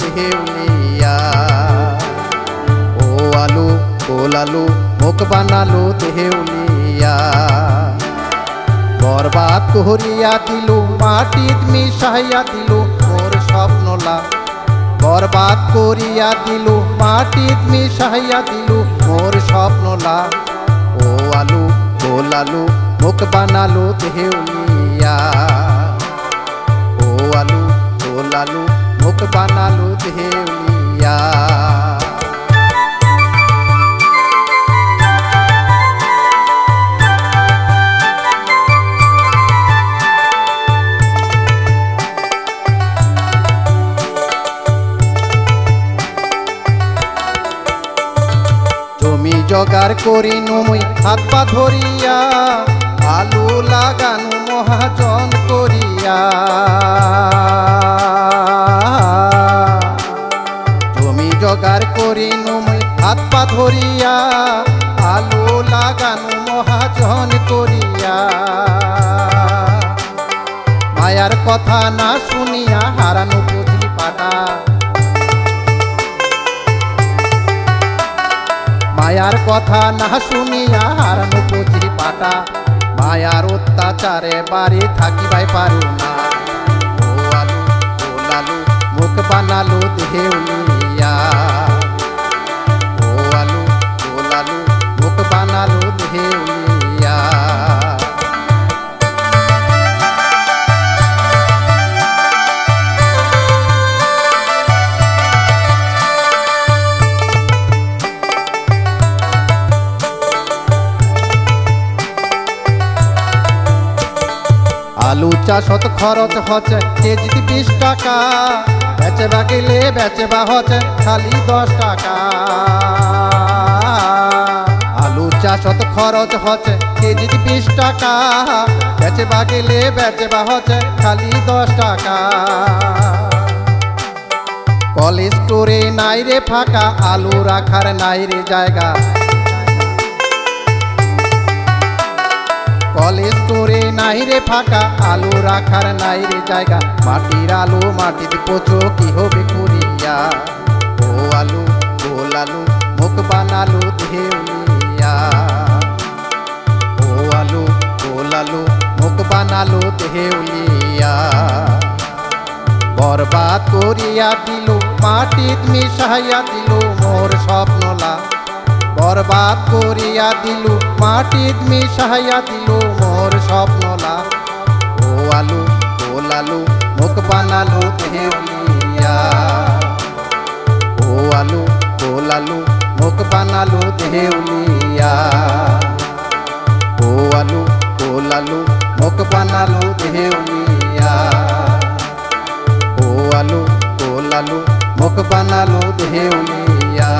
দেহেউলিয়া ও আলু গোল আলু মুখ বানালো দেহেউলিয়া বরবাদ করিয়া দিলু, মাটিত মিশাইয়া দিলু মোর স্বপ্নলা বরবাদ করিয়া দিলু, মাটিত মিশাইয়া দিলু মোর স্বপ্নলা ও আলু গোল আলু মুখ বানালো দেহেউলিয়া ও আলু গোল আলু মুখ বানালো দেহেউলিয়া জমি জগার করি নমুই হাত পা ধরিয়া আলু লাগানো করি নমুই হাত পা ধরিয়া, আলু লাগানো মহাজন করিয়া। মায়ার কথা না শুনিয়া হারানো পুঁজি পাটা। মায়ার কথা না শুনিয়া হারানো পুঁজি পাটা। মায়ার অত্যাচারে বাড়ি থাকিবাই পারু না। ও আলু, ও লালু, মুখ বানালো চাষত খরচ হচ্ছে। কেজি বিশ টাকা? বেচবা গেলে বেচবা হচ্ছে খালি দশ টাকা। আলু চাষত খরচ হচ্ছে কেজি বিশ টাকা? বেচবা গেলে বেচবা হচ্ছে খালি দশ টাকা। কলেজ স্টোরে নাই রে ফাঁকা, আলু রাখার নাই রে জায়গা। ফাঁকা আলু রাখার নাই রে জায়গা। মাটির আলু, মাটির পচো কি হবে করিয়া ও আলু গোল আলু মুখ বানালু দেউলিয়া ও আলু গোল আলু মুখ বানালু দেউলিয়া বরবাদ করিয়া দিলু, মাটিত মিশাইয়া দিলু মোর স্বপ্নলা। বরবাদ করিয়া দিলু, মাটিত মিশাইয়া দিলু মোর স্বপ্নলা। ও আলু গোল আলু মুখ বানালু দেউলিয়া ও আলু গোল আলু মুখ বানালু দেউলিয়া ও আলু গোল আলু মুখ বানালু দেউলিয়া ও আলু গোল আলু মুখ বানালো দেউলিয়া